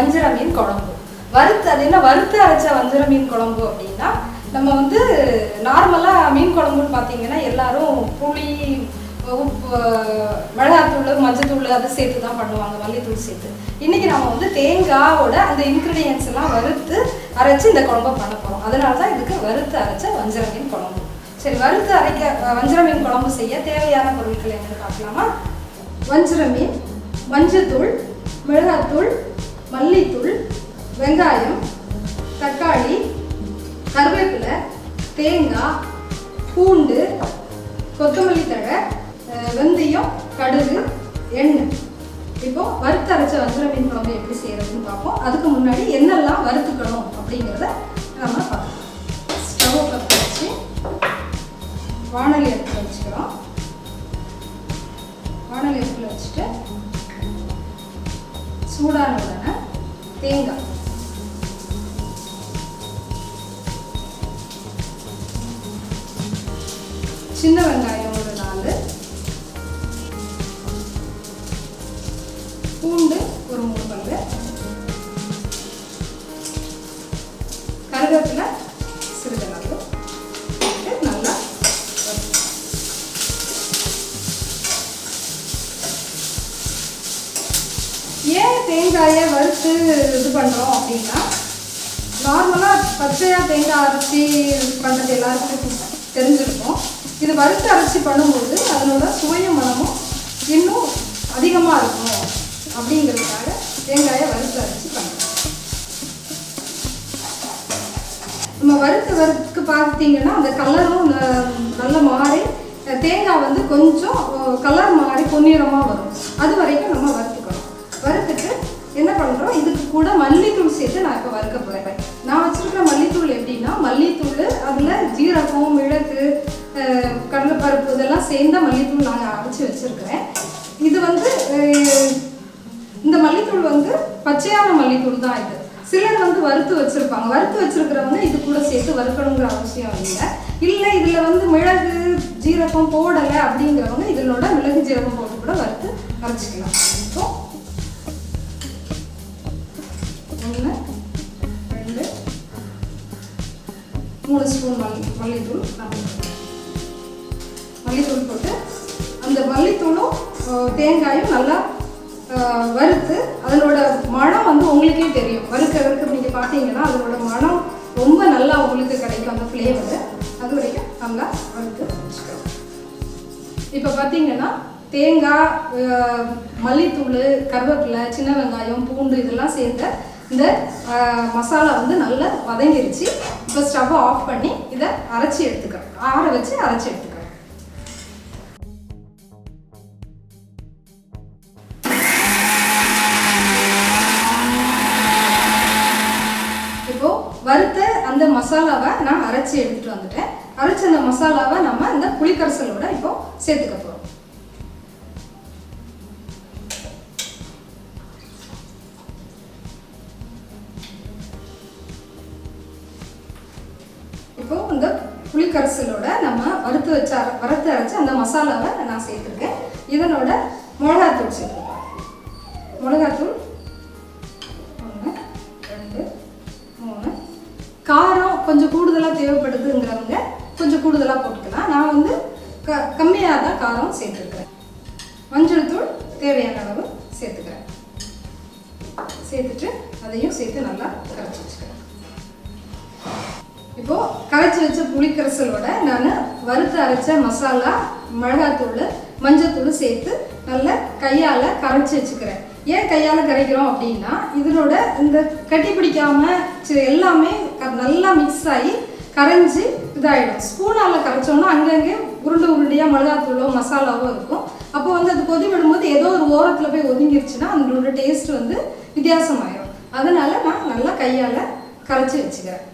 வஞ்சிர மீன் குழம்பு. வறுத்து அது என்ன வறுத்து அரைச்ச வஞ்சிர மீன் குழம்பு அப்படின்னா நம்ம வந்து நார்மலாக மீன் குழம்புன்னு பார்த்தீங்கன்னா எல்லாரும் புளி உப்பு மிளகாத்தூள் மஞ்சத்தூள் அதை சேர்த்து தான் பண்ணுவாங்க மல்லித்தூள் சேர்த்து. இன்னைக்கு நம்ம வந்து தேங்காவோட அந்த இன்க்ரீடியன்ஸ் எல்லாம் வறுத்து அரைச்சி இந்த குழம்பை பண்ண போகிறோம் அதனால தான் இதுக்கு வறுத்து அரைச்ச வஞ்சர மீன் குழம்பு. சரி வறுத்து அரைக்க வஞ்சிர மீன் குழம்பு செய்ய தேவையான பொருட்கள் என்னன்னு பார்க்கலாமா? வஞ்சிர மீன் மஞ்சத்தூள் மிளகாத்தூள் மல்லித்தூள் வெங்காயம் தக்காளி கருவேப்பிலை தேங்காய் பூண்டு கொத்தமல்லி தழை வெந்தயம் கடுகு எண்ணெய். இப்போ வறுத்தரைச்ச வஞ்சர மீன் குழம்பு எப்படி செய்யறதுன்னு பார்ப்போம். அதுக்கு முன்னாடி என்னெல்லாம் வறுத்துக்கணும் அப்படிங்கிறத நம்ம பார்க்கலாம். ஸ்டவ் பற்ற வச்சு வானலி எடுத்து வச்சுக்கிறோம். வானொலி எடுத்து வச்சுட்டு சூடான உடனே தேங்காய். சின்ன வெங்காயம். தேங்காயை வறுத்து இது பண்ணுறோம் அப்படின்னா நார்மலாக பச்சையாக தேங்காய் அரைச்சி பண்ணுறது எல்லாருக்கும் தெரிஞ்சிருக்கும். இது வறுத்து அரைச்சி பண்ணும்போது அதனோட சுவையும் மனமும் இன்னும் அதிகமாக இருக்கும் அப்படிங்கிறதுக்காக தேங்காயை வறுத்து அரைச்சி பண்ணுறோம் நம்ம வறுத்து வறுத்து பார்த்தீங்கன்னா அந்த கலரும் நல்ல மாறி தேங்காய் வந்து கொஞ்சம் கலர் மாறி பொன்னிறமாக வரும். அது வரைக்கும் நம்ம வறுத்துக்கணும். வறுத்துட்டு என்ன பண்ணுறோம் இதுக்கு கூட மல்லித்தூள் சேர்த்து நான் இப்போ வறுக்க போகிறேன் நான் வச்சுருக்கிற மல்லித்தூள் எப்படின்னா மல்லித்தூள் அதில் ஜீரகம் மிளகு கடலைப்பருப்பு இதெல்லாம் சேர்ந்த மல்லித்தூள் நான் அரைச்சி வச்சுருக்கிறேன். இது வந்து இந்த மல்லித்தூள் வந்து பச்சையான மல்லித்தூள் தான் இது. சிலர் வந்து வறுத்து வச்சுருப்பாங்க. வறுத்து வச்சுருக்கிறவங்க இது கூட சேர்த்து வறுக்கணுங்கிற அவசியம் இல்லை. இல்லை இதில் வந்து மிளகு ஜீரகம் போடலை அப்படிங்கிறவங்க இதனோட மிளகு ஜீரகம் போட்டு கூட வறுத்து அரைச்சிக்கலாம். இப்போ மூணு ஸ்பூன் மல்லி மல்லித்தூள் மல்லித்தூள் போட்டு அந்த மல்லித்தூளும் தேங்காயும் நல்லா வறுத்து அதனோட மனம் வந்து உங்களுக்கே தெரியும். வறுக்க வறுக்க நீங்கள் பார்த்தீங்கன்னா அதனோட மணம் ரொம்ப நல்லா உங்களுக்கு கிடைக்கும் அந்த ஃப்ளேவரு அது வரைக்கும் நல்லா வறுத்து வச்சுக்கிறோம் இப்போ பார்த்தீங்கன்னா தேங்காய் மல்லித்தூள் கருவேப்பிலை சின்ன வெங்காயம் பூண்டு இதெல்லாம் சேர்ந்த இந்த மசாலா வந்து நல்லா வதங்கிருச்சு. இப்போ ஸ்டவ்வை ஆஃப் பண்ணி இதை அரைச்சி எடுத்துக்கிறோம். ஆற வச்சு அரைச்சி எடுத்துக்கிறோம். இப்போ வறுத்த அந்த மசாலாவை நான் அரைச்சி எடுத்துட்டு வந்துட்டேன். அரைச்ச அந்த மசாலாவை நம்ம இந்த புளிக்கரசலோட இப்போ சேர்த்துக்க போறோம். இப்போ இந்த புளிக்கரைசலோட நம்ம வறுத்து வச்ச வறுத்து அரைச்சி அந்த மசாலாவை நான் சேர்த்துருக்கேன். இதனோட மிளகாத்தூள் சேர்த்துருக்கேன். மிளகாத்தூள் ஒன்று ரெண்டு மூணு. காரம் கொஞ்சம் கூடுதலாக தேவைப்படுதுங்கிறவங்க கொஞ்சம் கூடுதலாக போட்டுக்கலாம். நான் வந்து க கம்மியாக தான் காரம் சேர்த்துருக்குறேன். மஞ்சள் தூள் தேவையான அளவு சேர்த்துக்கிறேன். சேர்த்துட்டு அதையும் சேர்த்து நல்லா கரைச்சி வச்சுக்கிறேன். இப்போ கரைச்சி வச்ச புளிக்கரைசலோட நான் வறுத்து அரைச்ச மசாலா மிளகாத்தூள் மஞ்சத்தூள் சேர்த்து நல்லா கையால் கரைச்சி வச்சுக்கிறேன். ஏன் கையால் கரைக்கிறோம் அப்படின்னா இதனோட இந்த கட்டி பிடிக்காம எல்லாமே க- நல்லா மிக்ஸ் ஆகி கரைஞ்சி இதாகிடும் ஸ்பூனால் கரைச்சோம்னா அங்கங்கே உருண்டை உருண்டையாக மிளகாத்தூளோ மசாலாவோ இருக்கும். அப்போ வந்து அது கொதி விடும்போது ஏதோ ஒரு ஓரத்தில் போய் ஒதுங்கிருச்சுன்னா அதனோட டேஸ்ட் வந்து வித்தியாசமாயிடும் அதனால் நான் நல்லா கையால் கரைச்சி வச்சுக்கிறேன்.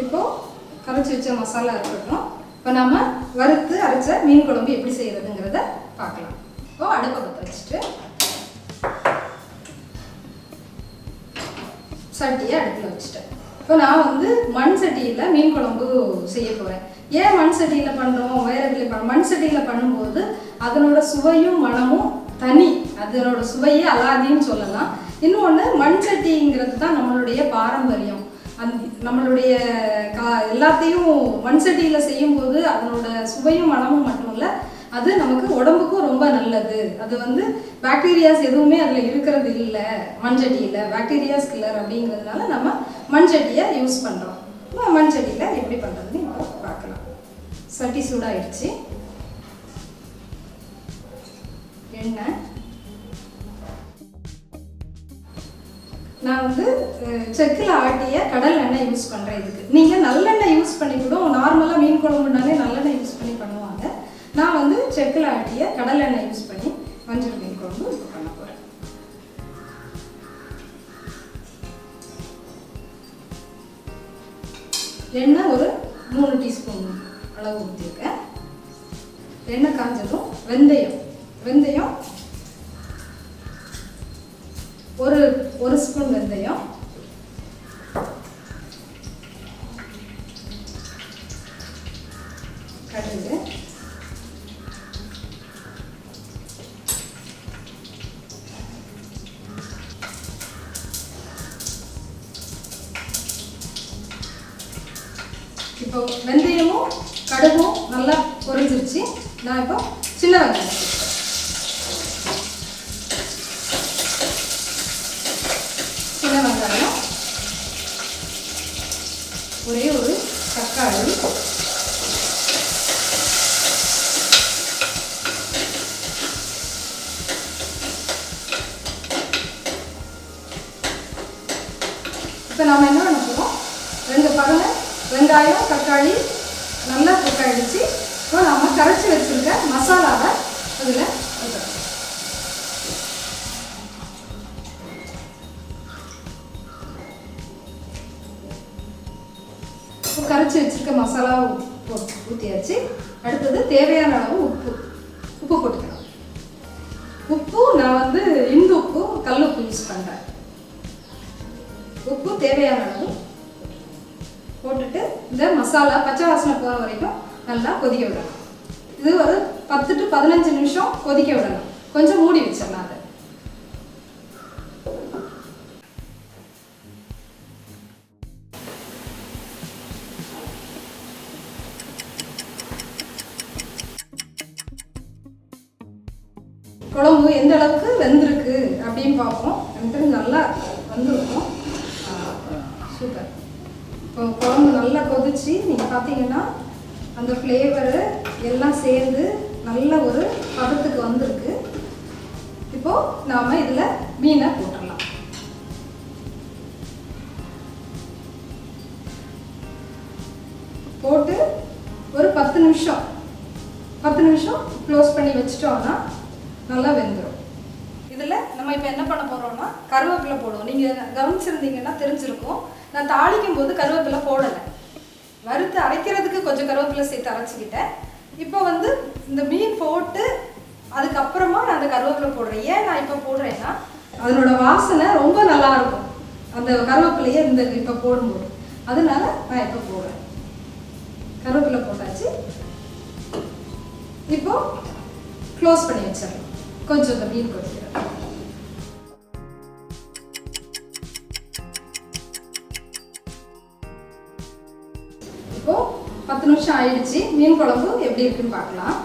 இப்போ கரைச்சி வச்ச மசாலா இருக்கட்டும். இப்போ நம்ம வறுத்து அரைச்ச மீன் குழம்பு எப்படி செய்யறதுங்கிறத பார்க்கலாம். இப்போ அடுப்பை பற்ற வச்சுட்டு சட்டியை அடுப்பில் வச்சுட்டேன். இப்போ நான் வந்து மண் சட்டியில் மீன் குழம்பு செய்ய போகிறேன் ஏன் மண் சட்டியில் பண்ணுறோம் வேறு இதில் பண்ண மண் சட்டியில் பண்ணும்போது அதனோட சுவையும் மனமும் தனி. அதனோட சுவையே அலாதின்னு சொல்லலாம். இன்னொன்று மண் சட்டிங்கிறது தான் நம்மளுடைய பாரம்பரியம். அந் நம்மளுடைய கா எல்லாத்தையும் மண் சட்டியில் செய்யும்போது அதனோட சுவையும் மனமும் மட்டும் இல்லை அது நமக்கு உடம்புக்கும் ரொம்ப நல்லது. அது வந்து பாக்டீரியாஸ் எதுவுமே அதில் இருக்கிறது இல்லை மண்சட்டியில் பாக்டீரியாஸ் கில்லர் அப்படிங்கிறதுனால நம்ம மண்சட்டியை யூஸ் பண்ணுறோம் மண்சட்டியில் எப்படி பண்ணுறதுன்னு இப்போ பார்க்கலாம். சட்டி சூடாகிடுச்சு எண்ணெய். நான் வந்து செக்கில் ஆட்டிய கடல் எண்ணெய் யூஸ் பண்ணுறேன் இதுக்கு. நீங்கள் நல்லெண்ணெய் யூஸ் பண்ணி கூட நார்மலாக மீன் குழம்புனாலே நல்லெண்ணெய் யூஸ் பண்ணி பண்ணுவாங்க. நான் வந்து செக்கில் ஆட்டிய கடல் எண்ணெய் யூஸ் பண்ணி மஞ்சள் மீன் குழம்பு இப்போ பண்ண போகிறேன் எண்ணெய் ஒரு மூணு டீஸ்பூன் அளவு ஊற்றிருக்கேன் எண்ணெய் காஞ்சதும் வெந்தயம். வெந்தயம் ஒரு ஒரு ஸ்பூன் வெந்தயம். கடுகு. இப்போ வெந்தயமும் கடுகும் நல்லா பொரிஞ்சிருச்சு. நான் இப்போ சின்ன வெங்காயம் சின்ன வெங்காயம் ஒரே ஒரு தக்காளி இப்போ நாம் என்ன பண்ண போகிறோம் ரெண்டு பகலை வெங்காயம் தக்காளி நல்லா குக் இப்போ நம்ம கரைச்சி வச்சிருக்க மசாலாவை அதில் கரைச்சி வச்சிருக்க மசாலாவும் போட்டு ஊற்றியாச்சு அடுத்தது தேவையான அளவு உப்பு. உப்பு போட்டுக்கலாம். உப்பு நான் வந்து இந்து உப்பு கல் உப்பு யூஸ் பண்ணுறேன் உப்பு தேவையான அளவு போட்டுட்டு இந்த மசாலா பச்சை வாசனை போகிற வரைக்கும் நல்லா கொதிக்க விடணும். இது ஒரு பத்து டு பதினஞ்சு நிமிஷம் கொதிக்க விடணும். கொஞ்சம் மூடி வச்சிடலாம் குழம்பு எந்த அளவுக்கு வெந்திருக்கு அப்படின்னு பார்ப்போம். எனக்கு தெரிஞ்சு நல்லா வந்திருக்கும். சூப்பர். இப்போ குழம்பு நல்லா கொதிச்சு நீங்கள் பார்த்தீங்கன்னா அந்த ஃப்ளேவரு எல்லாம் சேர்ந்து நல்ல ஒரு பதத்துக்கு வந்திருக்கு. இப்போது நாம் இதில் மீனை போட்டுடலாம். போட்டு ஒரு பத்து நிமிஷம். பத்து நிமிஷம் க்ளோஸ் பண்ணி வச்சிட்டோம்னா நல்லா வெந்துடும் இதில் நம்ம இப்போ என்ன பண்ண போகிறோம்னா கருவேப்பிலை போடுவோம். நீங்கள் கவனிச்சிருந்தீங்கன்னா தெரிஞ்சிருக்கும். நான் தாளிக்கும் போது கருவேப்பிலை போடலை. வறுத்து அரைக்கிறதுக்கு கொஞ்சம் கருவேப்பிலை சேர்த்து அரைச்சிக்கிட்டேன். இப்போ வந்து இந்த மீன் போட்டு அதுக்கப்புறமா நான் அந்த கருவேப்பிலை போடுறேன். ஏன் நான் இப்போ போடுறேன்னா அதனோட வாசனை ரொம்ப நல்லா இருக்கும். அந்த கருவேப்பிலையே இந்த இப்போ போடும்போது. அதனால நான் இப்போ போடுறேன். கருவேப்பிலை போட்டாச்சு. இப்போ க்ளோஸ் பண்ணி வச்சிடலாம். கொஞ்சம் இந்த மீன் கொதிக்கிறேன் இப்போ பத்து நிமிஷம் ஆயிடுச்சு. மீன் குழம்பு எப்படி இருக்குன்னு பார்க்கலாம்.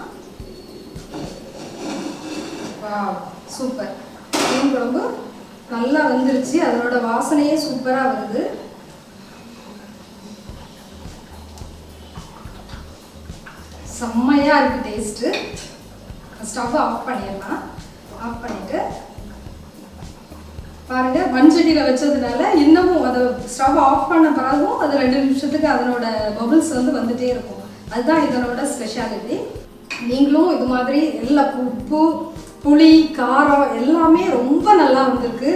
வா சூப்பர். மீன் குழம்பு நல்லா வந்துருச்சு. அதனோட வாசனையே சூப்பராக வருது. செம்மையாக இருக்குது டேஸ்ட்டு ஸ்டவ் ஆஃப் பண்ணிடலாம். ஆஃப் பண்ணிவிட்டு பாருங்க மண்சட்டியில் வச்சதுனால இன்னமும் அதை ஸ்டவ் ஆஃப் பண்ண பிறகும் அது ரெண்டு நிமிஷத்துக்கு அதனோட பபுள்ஸ் வந்து வந்துட்டே இருக்கும். அதுதான் இதனோட ஸ்பெஷாலிட்டி நீங்களும் இது மாதிரி எல்லா உப்பு புளி காரம் எல்லாமே ரொம்ப நல்லா வந்திருக்கு.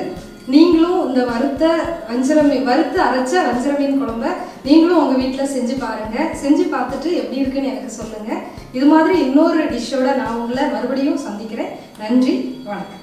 நீங்களும் இந்த வறுத்த வஞ்சர மீன் வறுத்து அரைச்ச வஞ்சர மீன் குழம்ப நீங்களும் உங்கள் வீட்டில் செஞ்சு பாருங்கள் செஞ்சு பார்த்துட்டு எப்படி இருக்குன்னு எனக்கு சொல்லுங்கள் இது மாதிரி இன்னொரு டிஷ்ஷோட நான் உங்களை மறுபடியும் சந்திக்கிறேன். நன்றி வணக்கம்.